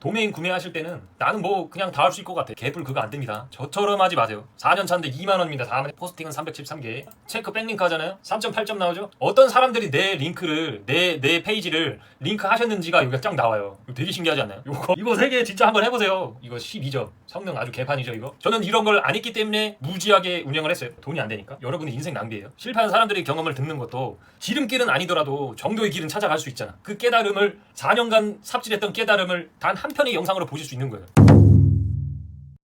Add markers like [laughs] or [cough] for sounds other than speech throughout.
도메인 구매하실 때는 나는 뭐 그냥 다 할 수 있을 것 같아. 개뿔 그거 안 됩니다. 저처럼 하지 마세요. 4년 차인데 2만 원입니다. 다음에 포스팅은 313개. 체크 백링크 하잖아요. 3.8점 나오죠. 어떤 사람들이 내 링크를 내 내 페이지를 링크 하셨는지가 여기가 쫙 나와요. 되게 신기하지 않나요? 이거 이거 세 개 진짜 한번 해보세요. 이거 12점. 성능 아주 개판이죠 이거. 저는 이런 걸 안 했기 때문에 무지하게 운영을 했어요. 돈이 안 되니까. 여러분의 인생 낭비예요. 실패한 사람들의 경험을 듣는 것도 지름길은 아니더라도 정도의 길은 찾아갈 수 있잖아. 그 깨달음을 4년간 삽질했던 깨달음을 단한 편의 영상으로 보실 수 있는 거예요.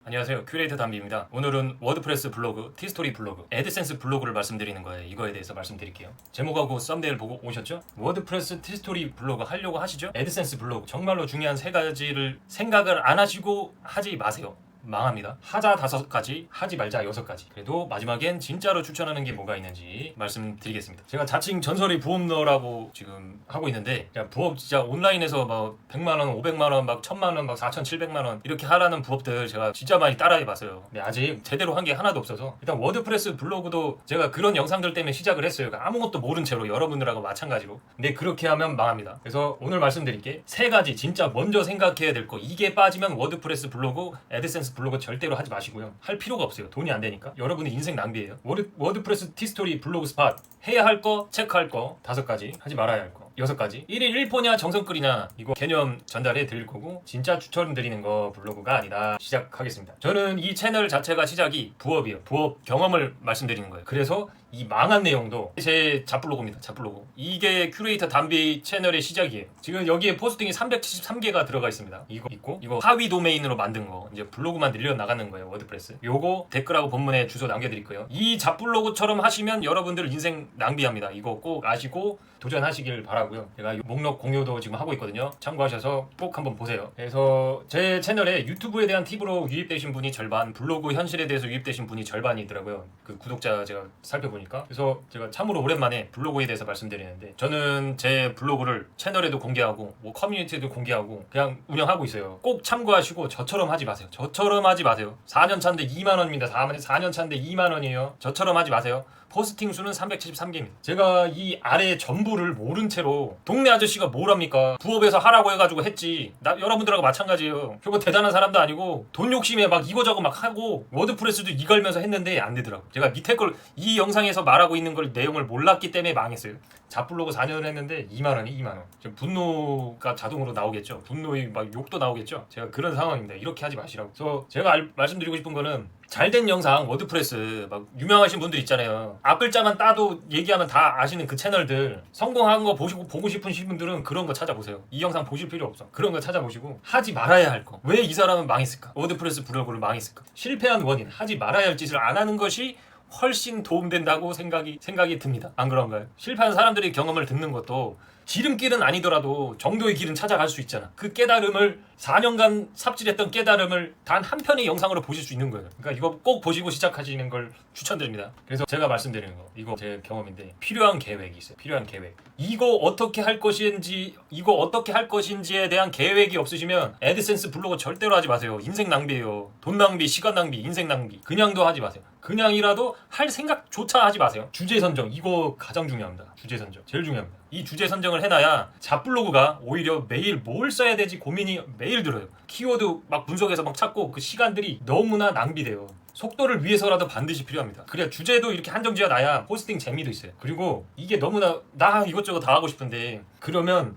안녕하세요. 큐레이터 담비입니다. 오늘은 워드프레스 블로그, 티스토리 블로그, 애드센스 블로그를 말씀드리는 거예요. 이거에 대해서 말씀드릴게요. 제목하고 썸네일 보고 오셨죠? 워드프레스, 티스토리 블로그 하려고 하시죠? 애드센스 블로그 정말로 중요한 세 가지를 생각을 안 하시고 하지 마세요. 망합니다. 하자 다섯 가지, 하지 말자 여섯 가지. 그래도 마지막엔 진짜로 추천하는 게 뭐가 있는지 말씀드리겠습니다. 제가 자칭 전설의 부업너라고 지금 하고 있는데 부업 진짜 온라인에서 막 100만 원, 500만 원, 막 1000만 원, 막 4,700만 원 이렇게 하라는 부업들 제가 진짜 많이 따라해 봤어요. 근데 아직 제대로 한 게 하나도 없어서 일단 워드프레스 블로그도 제가 그런 영상들 때문에 시작을 했어요. 그러니까 아무것도 모른 채로 여러분들하고 마찬가지로. 근데 그렇게 하면 망합니다. 그래서 오늘 말씀드릴 게 세 가지 진짜 먼저 생각해야 될 거. 이게 빠지면 워드프레스 블로그, 애드센스 블로그 절대로 하지 마시고요. 할 필요가 없어요. 돈이 안 되니까. 여러분의 인생 낭비예요. 워드, 워드프레스 티스토리 블로그 스팟 해야 할 거, 체크할 거 다섯 가지, 하지 말아야 할 거. 여섯 가지. 1일 1포냐 정성끓이냐 이거 개념 전달해 드릴 거고 진짜 추천 드리는 거 블로그가 아니다. 시작하겠습니다. 저는 이 채널 자체가 시작이 부업이에요. 부업 경험을 말씀드리는 거예요. 그래서 이 망한 내용도 제 잡블로그입니다. 잡블로그. 이게 큐레이터 담비 채널의 시작이에요. 지금 여기에 포스팅이 373개가 들어가 있습니다. 이거 있고 이거 하위 도메인으로 만든 거 이제 블로그만 늘려 나가는 거예요. 워드프레스. 요거 댓글하고 본문에 주소 남겨드릴 거예요. 이 잡블로그처럼 하시면 여러분들 인생 낭비합니다. 이거 꼭 아시고 도전하시길 바라고요. 제가 이 목록 공유도 지금 하고 있거든요. 참고하셔서 꼭 한번 보세요. 그래서 제 채널에 유튜브에 대한 팁으로 유입되신 분이 절반, 블로그 현실에 대해서 유입되신 분이 절반이더라고요. 그 구독자 제가 살펴보니 까. 그래서 제가 참으로 오랜만에 블로그에 대해서 말씀드리는데 저는 제 블로그를 채널에도 공개하고 뭐 커뮤니티에도 공개하고 그냥 운영하고 있어요. 꼭 참고하시고 저처럼 하지 마세요. 저처럼 하지 마세요. 4년 차인데 2만 원입니다. 4년 차인데 2만 원이에요. 저처럼 하지 마세요. 포스팅 수는 373개입니다. 제가 이 아래 전부를 모른 채로 동네 아저씨가 뭘 합니까? 부업에서 하라고 해가지고 했지. 나 여러분들하고 마찬가지예요. 저거 대단한 사람도 아니고 돈 욕심에 막 이거저거 막 하고 워드프레스도 이걸면서 했는데 안 되더라고. 제가 밑에 걸 이 영상에 서 말하고 있는 걸 내용을 몰랐기 때문에 망했어요. 잡블로그 4년을 했는데 2만 원이 2만 원. 지금 분노가 자동으로 나오겠죠. 분노의 막 욕도 나오겠죠. 제가 그런 상황입니다. 이렇게 하지 마시라고. 그래서 제가 알- 말씀드리고 싶은 거는 잘된 영상 워드프레스 막 유명하신 분들 있잖아요. 앞글자만 따도 얘기하면 다 아시는 그 채널들 성공한 거 보시고 보고 싶으신 분들은 그런 거 찾아보세요. 이 영상 보실 필요 없어. 그런 거 찾아보시고 하지 말아야 할 거. 왜 이 사람은 망했을까? 워드프레스 블로그를 망했을까? 실패한 원인, 하지 말아야 할 짓을 안 하는 것이 훨씬 도움된다고 생각이 생각이 듭니다. 안 그런가요? 실패한 사람들의 경험을 듣는 것도 지름길은 아니더라도 정도의 길은 찾아갈 수 있잖아. 그 깨달음을 4년간 삽질했던 깨달음을 단 한 편의 영상으로 보실 수 있는 거예요. 그러니까 이거 꼭 보시고 시작하시는 걸 추천드립니다. 그래서 제가 말씀드리는 거 이거 제 경험인데 필요한 계획이 있어요. 필요한 계획. 이거 어떻게 할 것인지 이거 어떻게 할 것인지에 대한 계획이 없으시면 애드센스 블로그 절대로 하지 마세요. 인생 낭비예요. 돈 낭비, 시간 낭비, 인생 낭비. 그냥도 하지 마세요. 그냥이라도 할 생각조차 하지 마세요. 주제 선정 이거 가장 중요합니다. 주제 선정 제일 중요합니다. 이 주제 선정을 해놔야 잡블로그가 오히려 매일 뭘 써야 되지 고민이 매일 들어요. 키워드 막 분석해서 막 찾고 그 시간들이 너무나 낭비돼요. 속도를 위해서라도 반드시 필요합니다. 그래야 주제도 이렇게 한정 지어 놔야 포스팅 재미도 있어요. 그리고 이게 너무나 나 이것저것 다 하고 싶은데 그러면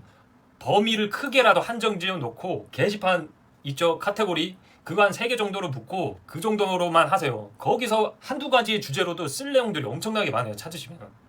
범위를 크게라도 한정 지어 놓고 게시판 있죠 카테고리 그거 한세개 정도로 붙고 그 정도로만 하세요. 거기서 한두 가지의 주제로도 쓸 내용들이 엄청나게 많아요. 찾으시면.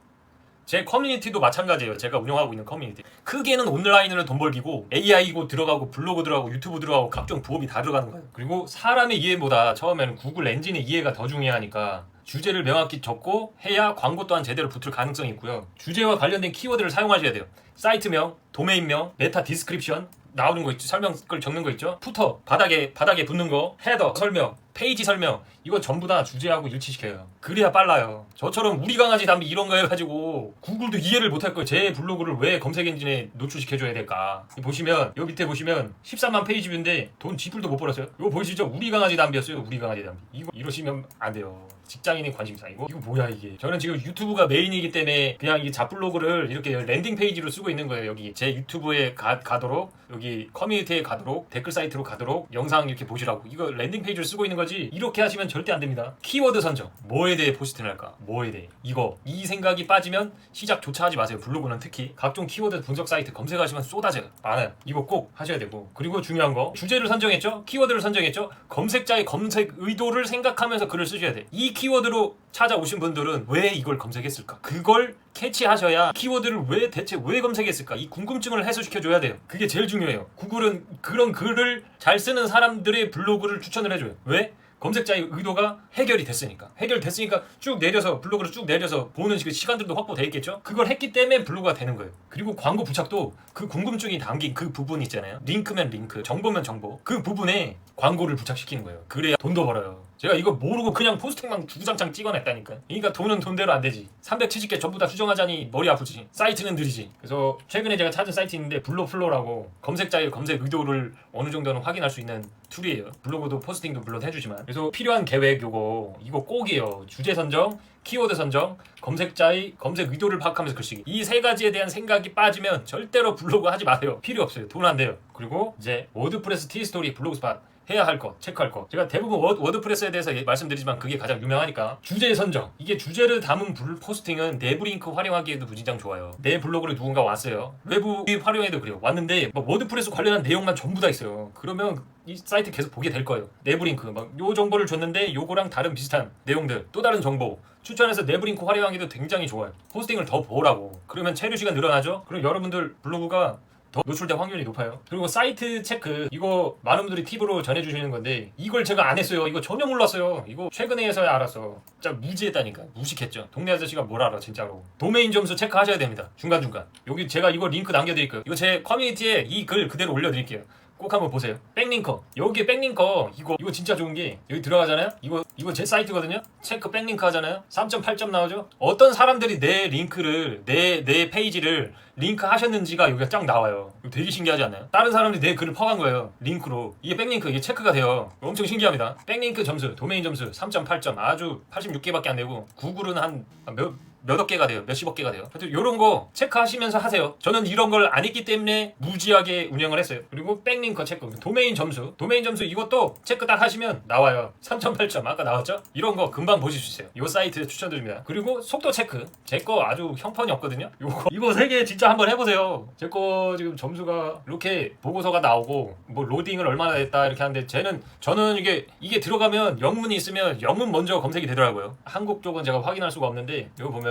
제 커뮤니티도 마찬가지예요. 제가 운영하고 있는 커뮤니티. 크게는 온라인으로 돈 벌기고 AI고 들어가고 블로그 들어가고 유튜브 들어가고 각종 부업이 다 들어가는 거예요. 그리고 사람의 이해보다 처음에는 구글 엔진의 이해가 더 중요하니까 주제를 명확히 적고 해야 광고 또한 제대로 붙을 가능성이 있고요. 주제와 관련된 키워드를 사용하셔야 돼요. 사이트명, 도메인명, 메타 디스크립션 나오는 거 있죠. 설명글 적는 거 있죠. 푸터 바닥에 바닥에 붙는 거, 헤더 설명, 페이지 설명 이거 전부 다 주제하고 일치시켜요. 그래야 빨라요. 저처럼 우리 강아지 담비 이런 거 해가지고 구글도 이해를 못할 거예요. 제 블로그를 왜 검색 엔진에 노출시켜줘야 될까? 이 보시면 요 밑에 보시면 13만 페이지 뷰인데 돈 지불도 못 벌었어요. 이거 보이시죠? 우리 강아지 담비였어요. 우리 강아지 담비. 이거 이러시면 안 돼요. 직장인의 관심사 이거 이거 뭐야 이게 저는 지금 유튜브가 메인이기 때문에 그냥 이 잡블로그를 이렇게 랜딩 페이지로 쓰고 있는 거예요 여기 제 유튜브에 가, 가도록 여기 커뮤니티에 가도록 댓글 사이트로 가도록 영상 이렇게 보시라고 이거 랜딩 페이지를 쓰고 있는 거지 이렇게 하시면 절대 안 됩니다. 키워드 선정. 뭐에 대해 포스팅을 할까? 뭐에 대해? 이거. 이 생각이 빠지면 시작조차 하지 마세요. 블로그는 특히. 각종 키워드 분석 사이트 검색하시면 쏟아져요. 많아요 이거 꼭 하셔야 되고. 그리고 중요한 거. 주제를 선정했죠? 키워드를 선정했죠? 검색자의 검색 의도를 생각하면서 글을 쓰셔야 돼 이 키워드로 찾아오신 분들은 왜 이걸 검색했을까? 그걸 캐치하셔야 키워드를 왜 대체 왜 검색했을까? 이 궁금증을 해소시켜 줘야 돼요. 그게 제일 중요해요. 구글은 그런 글을 잘 쓰는 사람들의 블로그를 추천을 해줘요. 왜 검색자의 의도가 해결이 됐으니까. 해결됐으니까 쭉 내려서 블로그를 쭉 내려서 보는 그 시간들도 확보돼 있겠죠? 그걸 했기 때문에 블로그가 되는 거예요. 그리고 광고 부착도 그 궁금증이 담긴 그 부분 있잖아요. 링크면 링크 정보면 정보. 그 부분에 광고를 부착시키는 거예요. 그래야 돈도 벌어요 제가 이거 모르고 그냥 포스팅만 주구장창 찍어냈다니까 그러니까 돈은 돈대로 안 되지 370개 전부 다 수정하자니 머리 아프지 사이트는 느리지 그래서 최근에 제가 찾은 사이트 있는데 블로플로라고 검색자의 검색 의도를 어느 정도는 확인할 수 있는 툴이에요 블로그도 포스팅도 물론 해주지만 그래서 필요한 계획 요거 이거 꼭이에요 주제 선정 키워드 선정, 검색자의 검색 의도를 파악하면서 글쓰기. 이 세 가지에 대한 생각이 빠지면 절대로 블로그 하지 마세요. 필요 없어요. 돈 안 돼요. 그리고 이제 워드프레스 티스토리 블로그 스팟 해야 할 것, 체크할 것. 제가 대부분 워, 워드프레스에 대해서 예- 말씀드리지만 그게 가장 유명하니까. 주제 선정. 이게 주제를 담은 블 포스팅은 내부 링크 활용하기에도 무진장 좋아요. 내 블로그를 누군가 왔어요. 외부 활용해도 그래요. 왔는데 뭐 워드프레스 관련한 내용만 전부 다 있어요. 그러면 이 사이트 계속 보게 될 거예요. 내부 링크 막 요 정보를 줬는데 요거랑 다른 비슷한 내용들 또 다른 정보 추천해서 내부 링크 활용하기도 굉장히 좋아요. 포스팅을 더 보라고. 그러면 체류 시간 늘어나죠? 그럼 여러분들 블로그가 더 노출될 확률이 높아요. 그리고 사이트 체크 이거 많은 분들이 팁으로 전해주시는 건데 이걸 제가 안 했어요. 이거 전혀 몰랐어요. 이거 최근에 해서야 알았어. 진짜 무지했다니까. 무식했죠. 동네 아저씨가 뭘 알아 진짜로. 도메인 점수 체크하셔야 됩니다. 중간 중간. 여기 제가 이거 링크 남겨드릴게요. 이거 제 커뮤니티에 이 글 그대로 올려드릴게요. 꼭 한번 보세요. 백링커. 여기에 백링커 이거 이거 진짜 좋은 게 여기 들어가잖아요. 이거 이거 제 사이트거든요. 체크 백링크 하잖아요. 3.8점 나오죠. 어떤 사람들이 내 링크를 내 내 페이지를 링크 하셨는지가 여기가 쫙 나와요. 되게 신기하지 않나요? 다른 사람들이 내 글을 퍼간 거예요. 링크로. 이게 백링크 이게 체크가 돼요. 엄청 신기합니다. 백링크 점수, 도메인 점수 3.8점. 아주 86개밖에 안 되고 구글은 한몇 몇억 개가 돼요. 몇십억 개가 돼요. 하여튼 이런 거 체크하시면서 하세요. 저는 이런 걸 안 했기 때문에 무지하게 운영을 했어요. 그리고 백링커 체크, 도메인 점수, 도메인 점수 이것도 체크 딱 하시면 나와요. 3.8점 아까 나왔죠? 이런 거 금방 보실 수 있어요. 이 사이트 추천드립니다. 그리고 속도 체크, 제 거 아주 형편이 없거든요. 요거 [laughs] 이거 세 개 진짜 한번 해보세요. 제 거 지금 점수가 이렇게 보고서가 나오고 뭐 로딩을 얼마나 했다 이렇게 하는데 쟤는 저는 이게 이게 들어가면 영문이 있으면 영문 먼저 검색이 되더라고요. 한국 쪽은 제가 확인할 수가 없는데 이거 보면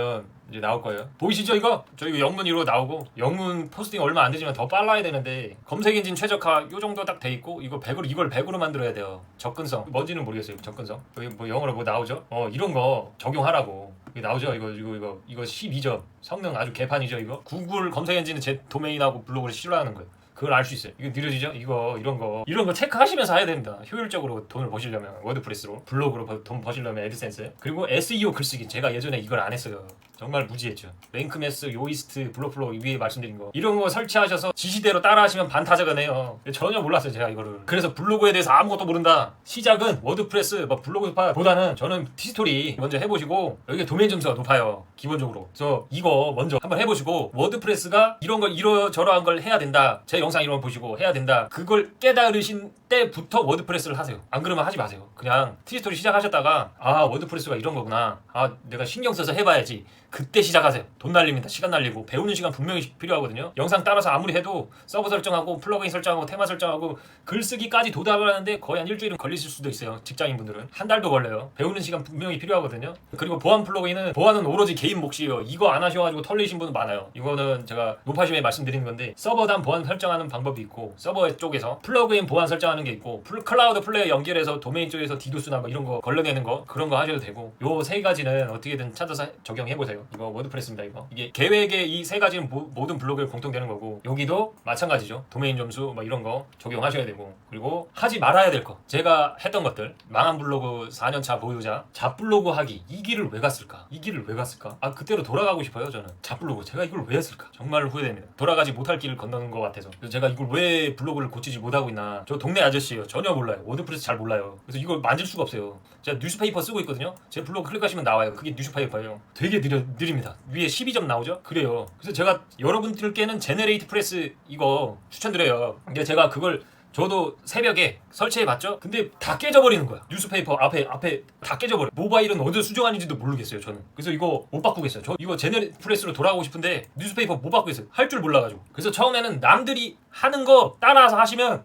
이제 나올 거예요. 보이시죠 이거? 저 이거 영문으로 나오고 영문 포스팅 얼마 안 되지만 더 빨라야 되는데 검색 엔진 최적화 요 정도 딱 돼 있고 이거 100으로 이걸 100으로 만들어야 돼요. 접근성 뭔지는 모르겠어요. 접근성 여기 뭐 영어로 뭐 나오죠? 어 이런 거 적용하라고 이게 나오죠? 이거 이거 이거 이거 12점 성능 아주 개판이죠 이거? 구글 검색 엔진은 제 도메인하고 블로그를 싫어하는 거예요. 그걸 알 수 있어요. 이거 느려지죠? 이거 이런 거 이런 거 체크하시면서 해야 됩니다. 효율적으로 돈을 버시려면 워드프레스로 블로그로 버- 돈 버시려면 애드센스 그리고 SEO 글쓰기 제가 예전에 이걸 안 했어요. 정말 무지했죠. 랭크매스, 요이스트, 블로플로 위에 말씀드린 거 이런 거 설치하셔서 지시대로 따라하시면 반타자가 네요. 전혀 몰랐어요 제가 이거를. 그래서 블로그에 대해서 아무것도 모른다. 시작은 워드프레스, 뭐 블로그 파보다는 저는 티스토리 먼저 해보시고 여기 도메인 점수가 높아요. 기본적으로. 그래서 이거 먼저 한번 해보시고 워드프레스가 이런 걸 이러저러한 걸 해야 된다. 제 영상 이런 거 보시고 해야 된다. 그걸 깨달으신 때부터 워드프레스를 하세요. 안 그러면 하지 마세요. 그냥 티스토리 시작하셨다가 아 워드프레스가 이런 거구나. 아 내가 신경 써서 해봐야지. 그때 시작하세요. 돈 날립니다. 시간 날리고 배우는 시간 분명히 필요하거든요. 영상 따라서 아무리 해도 서버 설정하고 플러그인 설정하고 테마 설정하고 글쓰기까지 도달하는데 거의 한 일주일은 걸리실 수도 있어요. 직장인분들은 한 달도 걸려요. 배우는 시간 분명히 필요하거든요. 그리고 보안 플러그인은 보안은 오로지 개인 몫이에요. 이거 안 하셔가지고 털리신 분은 많아요. 이거는 제가 노파심에 말씀드리는 건데 서버단 보안 설정하는 방법이 있고 서버 쪽에서 플러그인 보안 설정하는 게 있고 플- 클라우드 플레이어 연결해서 도메인 쪽에서 디도스나 뭐 이런 거 걸러내는 거 그런 거 하셔도 되고 요 세 가지는 어떻게든 찾아서 적용해. 보세요. 이거 워드프레스입니다. 이거 이게 계획의 이 세 가지는 모, 모든 블로그에 공통되는 거고 여기도 마찬가지죠. 도메인 점수 뭐 이런 거 적용하셔야 되고 그리고 하지 말아야 될 거. 제가 했던 것들 망한 블로그 4년차 보유자 잡블로그 하기 이 길을 왜 갔을까? 이 길을 왜 갔을까? 아 그때로 돌아가고 싶어요 저는 잡블로그 제가 이걸 왜 했을까? 정말 후회됩니다. 돌아가지 못할 길을 건너는 것 같아서 제가 이걸 왜 블로그를 고치지 못하고 있나? 저 동네 아저씨예요. 전혀 몰라요. 워드프레스 잘 몰라요. 그래서 이걸 만질 수가 없어요. 제가 뉴스페이퍼 쓰고 있거든요. 제 블로그 클릭하시면 나와요. 그게 뉴스페이퍼예요. 되게 느려, 느립니다. 위에 12점 나오죠? 그래요. 그래서 제가 여러분들께는 제네레이트 프레스 이거 추천드려요. 근데 제가 그걸 저도 새벽에 설치해 봤죠? 근데 다 깨져버리는 거야. 뉴스페이퍼 앞에 앞에 다 깨져버려. 모바일은 어디서 수정하는지도 모르겠어요. 저는. 그래서 이거 못 바꾸겠어요. 저 이거 제네레 프레스로 돌아가고 싶은데 뉴스페이퍼 못 바꾸겠어요. 할 줄 몰라가지고. 그래서 처음에는 남들이 하는 거 따라서 하시면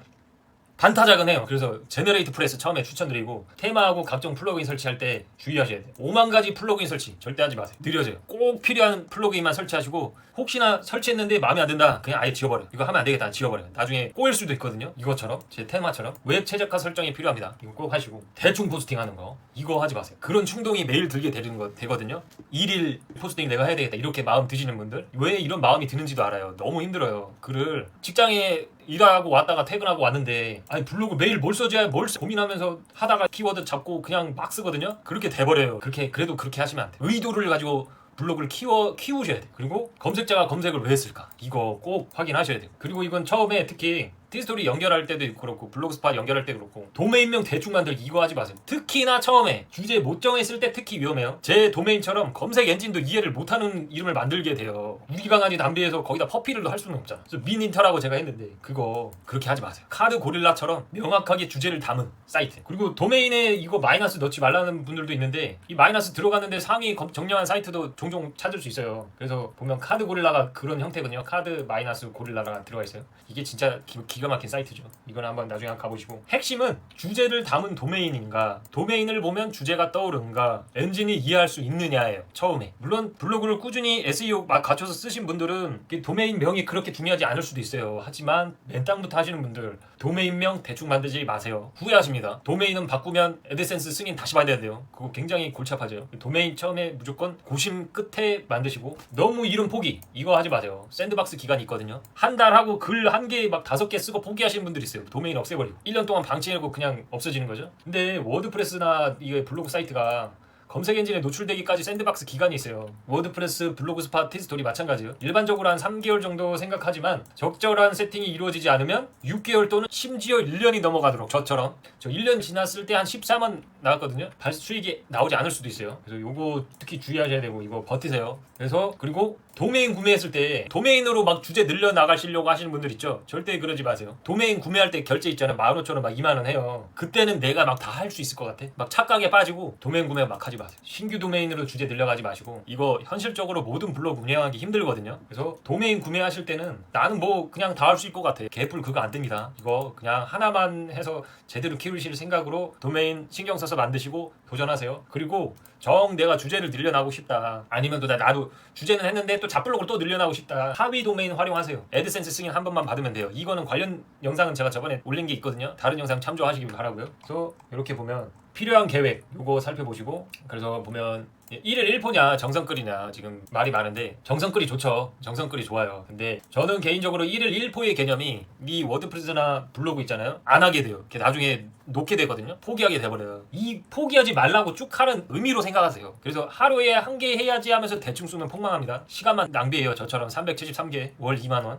반타작은 해요. 그래서 제너레이트 프레스 처음에 추천드리고 테마하고 각종 플러그인 설치할 때 주의하셔야 돼요. 5만 가지 플러그인 설치 절대 하지 마세요. 느려져요. 꼭 필요한 플러그인만 설치하시고 혹시나 설치했는데 마음에 안 든다 그냥 아예 지워버려. 이거 하면 안 되겠다 지워버려요. 나중에 꼬일 수도 있거든요. 이것처럼 제 테마처럼 웹 최적화 설정이 필요합니다. 이거 꼭 하시고 대충 포스팅하는 거 이거 하지 마세요. 그런 충동이 매일 들게 되는 거 되거든요. 일일 포스팅 내가 해야 되겠다 이렇게 마음 드시는 분들 왜 이런 마음이 드는지도 알아요. 너무 힘들어요. 글을 직장에 일하고 왔다가 퇴근하고 왔는데 아니 블로그 매일 뭘 써줘야 뭘 써- 고민하면서 하다가 키워드 잡고 그냥 막 쓰거든요? 그렇게 돼버려요. 그렇게 그래도 그렇게 하시면 안돼 의도를 가지고 블로그를 키워 키우셔야 돼 그리고 검색자가 검색을 왜 했을까? 이거 꼭 확인하셔야 돼요. 그리고 이건 처음에 특히 티스토리 연결할 때도 그렇고 블로그스팟 연결할 때 그렇고 도메인명 대충 만들기 이거 하지 마세요. 특히나 처음에 주제 못 정했을 때 특히 위험해요. 제 도메인처럼 검색 엔진도 이해를 못하는 이름을 만들게 돼요. 우리 강아지 담비에서 거기다 퍼피를 할 수는 없잖아. 그래서 민인터라고 제가 했는데 그거 그렇게 하지 마세요. 카드 고릴라처럼 명확하게 주제를 담은 사이트. 그리고 도메인에 이거 마이너스 넣지 말라는 분들도 있는데 이 마이너스 들어갔는데 상위 검- 정량한 사이트도 종종 찾을 수 있어요. 그래서 보면 카드 고릴라가 그런 형태거든요. 카드 마이너스 고릴라가 들어가 있어요. 이게 진짜 기, 기가 막힌 사이트죠. 이건 한번 나중에 한번 가보시고. 핵심은 주제를 담은 도메인인가 도메인을 보면 주제가 떠오르는가 엔진이 이해할 수 있느냐예요 처음에. 물론 블로그를 꾸준히 SEO 막 갖춰서 쓰신 분들은 그 도메인 명이 그렇게 중요하지 않을 수도 있어요. 하지만 맨 땅부터 하시는 분들 도메인명 대충 만들지 마세요. 후회하십니다. 도메인은 바꾸면 에드센스 승인 다시 받아야 돼요. 그거 굉장히 골치 아파져요. 도메인 처음에 무조건 고심 끝에 만드시고 너무 이름 포기 이거 하지 마세요. 샌드박스 기간이 있거든요. 한 달 하고 글 한 개 막 다섯 개 쓰고 포기하시는 분들이 있어요. 도메인 없애버리고. 1년 동안 방치해놓고 그냥 없어지는 거죠. 근데 워드프레스나 이게 블로그 사이트가 검색 엔진에 노출되기까지 샌드박스 기간이 있어요. 워드프레스, 블로그 스팟, 티스토리 마찬가지예요. 일반적으로 한 3개월 정도 생각하지만 적절한 세팅이 이루어지지 않으면 6개월 또는 심지어 1년이 넘어가도록 저처럼 저 1년 지났을 때 한 14만 나왔거든요. 발수 수익이 나오지 않을 수도 있어요. 그래서 요거 특히 주의하셔야 되고 이거 버티세요. 그래서 그리고 도메인 구매했을 때 도메인으로 막 주제 늘려 나가시려고 하시는 분들 있죠. 절대 그러지 마세요. 도메인 구매할 때 결제 있잖아요. 15,000원 막 2만 원 해요. 그때는 내가 막 다 할 수 있을 것 같아. 막 착각에 빠지고 도메인 구매 막 하지 마 세요. 신규 도메인으로 주제 늘려가지 마시고 이거 현실적으로 모든 블로그 운영하기 힘들거든요. 그래서 도메인 구매하실 때는 나는 뭐 그냥 다 할 수 있을 것 같아. 개뿔 그거 안 됩니다. 이거 그냥 하나만 해서 제대로 키우실 생각으로 도메인 신경 써서 만드시고 도전하세요. 그리고 정 내가 주제를 늘려나고 싶다. 아니면 또 나- 나도 주제는 했는데 또 잡블록을 또 늘려나고 싶다. 하위 도메인 활용하세요. 애드센스 승인 한 번만 받으면 돼요. 이거는 관련 영상은 제가 저번에 올린 게 있거든요. 다른 영상 참조하시길 바라고요. 그래서 이렇게 보면 필요한 계획 요거 살펴보시고 그래서 보면 1일 1포냐 정성끌이냐 지금 말이 많은데 정성끌이 좋죠. 정성끌이 좋아요. 근데 저는 개인적으로 1일 1포의 개념이 이 워드프레스나 블로그 있잖아요. 안 하게 돼요. 이렇게 나중에 놓게 되거든요. 포기하게 돼버려요. 이 포기하지 말라고 쭉 하는 의미로 생각하세요. 그래서 하루에 한 개 해야지 하면서 대충 쓰면 폭망합니다. 시간만 낭비해요. 저처럼 373개 월 2만원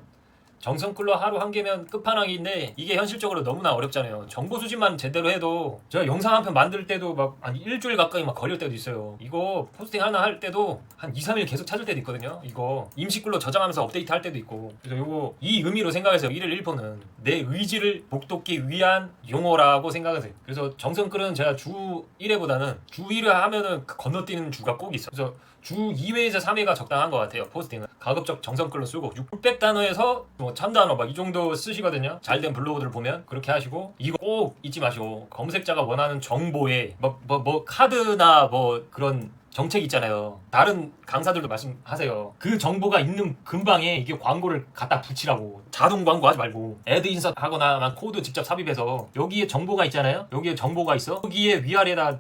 정성클로 하루 한 개면 끝판왕인데 이게 현실적으로 너무나 어렵잖아요. 정보 수집만 제대로 해도 제가 영상 한 편 만들 때도 막 한 일주일 가까이 막 걸릴 때도 있어요. 이거 포스팅 하나 할 때도 한 2, 3일 계속 찾을 때도 있거든요. 이거 임시글로 저장하면서 업데이트 할 때도 있고 그래서 요거 이 의미로 생각해서 1일 1포는 내 의지를 복돋기 위한 용어라고 생각하세요. 그래서 정성글은 제가 주 1회보다는 주 1회 하면은 그 건너뛰는 주가 꼭 있어. 그래서 주 2회에서 3회가 적당한 것 같아요. 포스팅은 가급적 정성글로 쓰고 600 단어에서 뭐 1000단어 막 이 정도 쓰시거든요. 잘된 블로그들 보면 그렇게 하시고 이거 꼭 잊지 마시고 검색자가 원하는 정보에 뭐 뭐 뭐 카드나 뭐 그런 정책 있잖아요. 다른 강사들도 말씀하세요. 그 정보가 있는 근방에 이게 광고를 갖다 붙이라고. 자동 광고 하지 말고. 애드 인서 하거나 난 코드 직접 삽입해서 여기에 정보가 있잖아요. 여기에 정보가 있어. 여기에 위아래다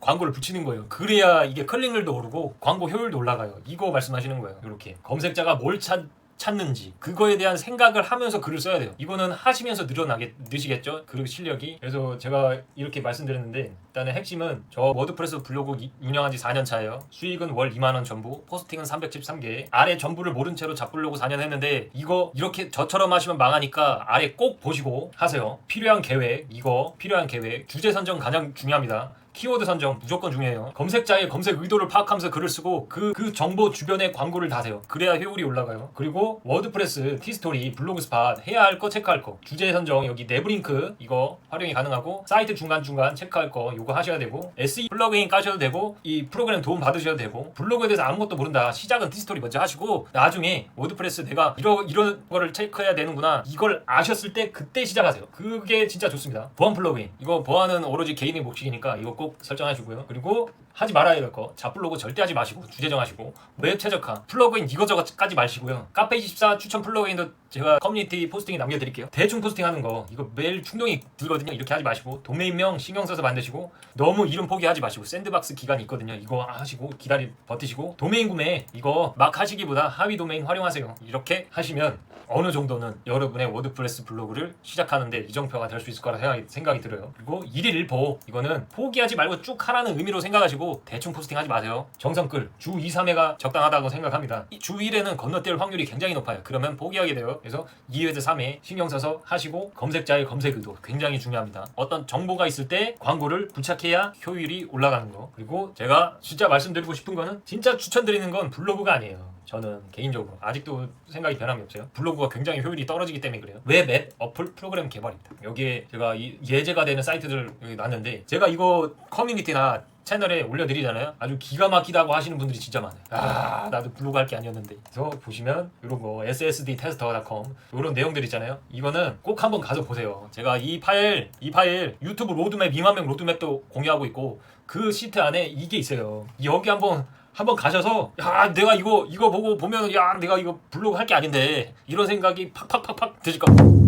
광고를 붙이는 거예요. 그래야 이게 클릭률도 오르고 광고 효율도 올라가요. 이거 말씀하시는 거예요. 이렇게 검색자가 뭘 찾, 찾는지 그거에 대한 생각을 하면서 글을 써야 돼요. 이거는 하시면서 늘어나게 느시겠죠? 그 실력이. 그래서 제가 이렇게 말씀드렸는데 일단은 핵심은 저 워드프레스 블로그 이- 운영한 지 4년 차예요. 수익은 월 2만 원 전부, 포스팅은 313개. 아래 전부를 모른 채로 잡으려고 4년 했는데 이거 이렇게 저처럼 하시면 망하니까 아래 꼭 보시고 하세요. 필요한 계획 이거 필요한 계획 주제 선정 가장 중요합니다. 키워드 선정 무조건 중요해요. 검색자의 검색 의도를 파악하면서 글을 쓰고 그, 그 정보 주변에 광고를 다세요. 그래야 효율이 올라가요. 그리고 워드프레스, 티스토리, 블로그 스팟 해야 할 거 체크할 거. 주제 선정 여기 내부 링크 이거 활용이 가능하고 사이트 중간중간 체크할 거 이거 하셔야 되고 SE 플러그인 까셔도 되고 이 프로그램 도움 받으셔도 되고 블로그에 대해서 아무것도 모른다. 시작은 티스토리 먼저 하시고 나중에 워드프레스 내가 이러, 이런 거를 체크해야 되는구나. 이걸 아셨을 때 그때 시작하세요. 그게 진짜 좋습니다. 보안 플러그인 이거 보안은 오로지 개인의 몫이니까 이거 꼭 설정하시고요. 그리고 하지 말아야 될 거. 자플로그 절대 하지 마시고 주제 정하시고 웹 최적화 플러그인 이거저거까지 마시고요. 카페24 추천 플러그인도 제가 커뮤니티 포스팅에 남겨드릴게요. 대충 포스팅하는 거 이거 매일 충동이 들거든요. 이렇게 하지 마시고 도메인명 신경 써서 만드시고 너무 이름 포기하지 마시고 샌드박스 기간이 있거든요. 이거 하시고 기다리 버티시고 도메인 구매 이거 막 하시기보다 하위 도메인 활용하세요. 이렇게 하시면 어느 정도는 여러분의 워드프레스 블로그를 시작하는데 이정표가 될 수 있을 거라 생각이, 생각이 들어요. 그리고 일일 일보 이거는 포기하지 말고 쭉 하라는 의미로 생각하시고 대충 포스팅하지 마세요. 정성글 주 2, 3회가 적당하다고 생각합니다. 이주 1회는 건너뛸 확률이 굉장히 높아요. 그러면 포기하게 돼요. 그래서 2회에서 3회 신경 써서 하시고 검색자의 검색 의도 굉장히 중요합니다. 어떤 정보가 있을 때 광고를 부착해야 효율이 올라가는 거. 그리고 제가 진짜 말씀드리고 싶은 거는 진짜 추천드리는 건 블로그가 아니에요. 저는 개인적으로 아직도 생각이 변함이 없어요. 블로그가 굉장히 효율이 떨어지기 때문에 그래요. 웹앱 어플 프로그램 개발입니다. 여기에 제가 이 예제가 되는 사이트들 여기 놨는데 제가 이거 커뮤니티나 채널에 올려드리잖아요. 아주 기가 막히다고 하시는 분들이 진짜 많아요. 아 나도 블로그 할 게 아니었는데. 그래서 보시면 이런 거 ssdtester.com 이런 내용들 있잖아요. 이거는 꼭 한번 가서 보세요. 제가 이 파일 이 파일 유튜브 로드맵 2만 명 로드맵도 공유하고 있고 그 시트 안에 이게 있어요. 여기 한번 한번 가셔서 야 내가 이거 이거 보고 보면 야 내가 이거 블로그 할 게 아닌데 이런 생각이 팍팍팍팍 드실 겁니다.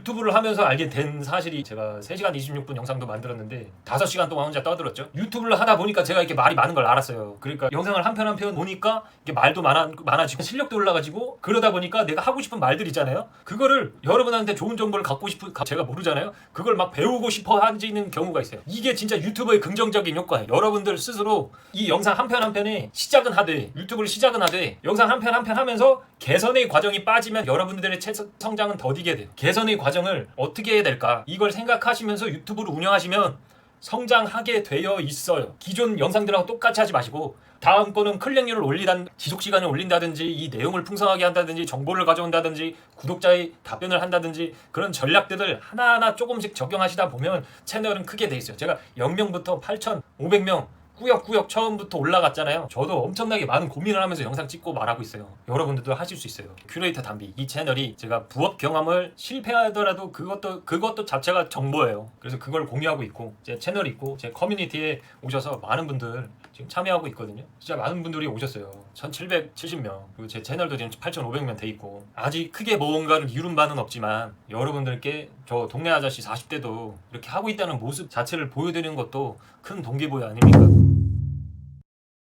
유튜브를 하면서 알게 된 사실이 제가 3시간 26분 영상도 만들었는데 5시간 동안 혼자 떠들었죠. 유튜브를 하다 보니까 제가 이렇게 말이 많은 걸 알았어요. 그러니까 영상을 한 편 한 편 보니까 이게 말도 많아, 많아지고 실력도 올라가지고 그러다 보니까 내가 하고 싶은 말들 있잖아요. 그거를 여러분한테 좋은 정보를 갖고 싶은 가- 제가 모르잖아요. 그걸 막 배우고 싶어 하는 경우가 있어요. 이게 진짜 유튜브의 긍정적인 효과예요. 여러분들 스스로 이 영상 한 편 한 편에 시작은 하되 유튜브를 시작은 하되 영상 한 편 한 편 하면서 개선의 과정이 빠지면 여러분들의 채- 성장은 더디게 돼요. 개선의 과정을 어떻게 해야 될까? 이걸 생각하시면서 유튜브를 운영하시면 성장하게 되어 있어요. 기존 영상들하고 똑같이 하지 마시고 다음 거는 클릭률을 올리단 지속 시간을 올린다든지 이 내용을 풍성하게 한다든지 정보를 가져온다든지 구독자의 답변을 한다든지 그런 전략들을 하나하나 조금씩 적용하시다 보면 채널은 크게 돼 있어요. 제가 0명부터 8,500명 꾸역꾸역 처음부터 올라갔잖아요. 저도 엄청나게 많은 고민을 하면서 영상 찍고 말하고 있어요. 여러분들도 하실 수 있어요. 큐레이터 담비 이 채널이 제가 부업 경험을 실패하더라도 그것도 그것도 자체가 정보예요. 그래서 그걸 공유하고 있고 제 채널 있고 제 커뮤니티에 오셔서 많은 분들 지금 참여하고 있거든요. 진짜 많은 분들이 오셨어요. 1,770명 그리고 제 채널도 지금 8,500명 돼 있고 아직 크게 뭔가를 이룬 바는 없지만 여러분들께 저 동네 아저씨 40대도 이렇게 하고 있다는 모습 자체를 보여드리는 것도 큰 동기부여 아닙니까?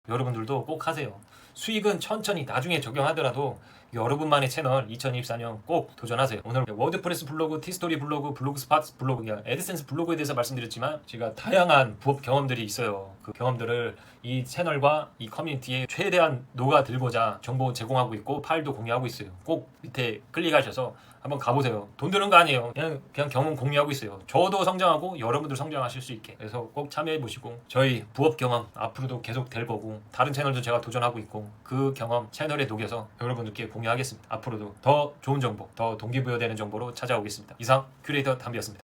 여러분들도 꼭 하세요. 수익은 천천히 나중에 적용하더라도 여러분만의 채널 2024년 꼭 도전하세요. 오늘 워드프레스 블로그, 티스토리 블로그, 블로그 스팟 블로그, 에드센스 블로그에 대해서 말씀드렸지만 제가 다양한 부업 경험들이 있어요. 그 경험들을 이 채널과 이 커뮤니티에 최대한 녹아들고자 정보 제공하고 있고 파일도 공유하고 있어요. 꼭 밑에 클릭하셔서 한번 가보세요. 돈 드는 거 아니에요. 그냥 그냥 경험 공유하고 있어요. 저도 성장하고 여러분들 성장하실 수 있게. 그래서 꼭 참여해 보시고 저희 부업 경험 앞으로도 계속 될 거고 다른 채널도 제가 도전하고 있고 그 경험 채널에 녹여서 여러분들께 공유하겠습니다. 앞으로도 더 좋은 정보, 더 동기부여되는 정보로 찾아오겠습니다. 이상 큐레이터 담비였습니다.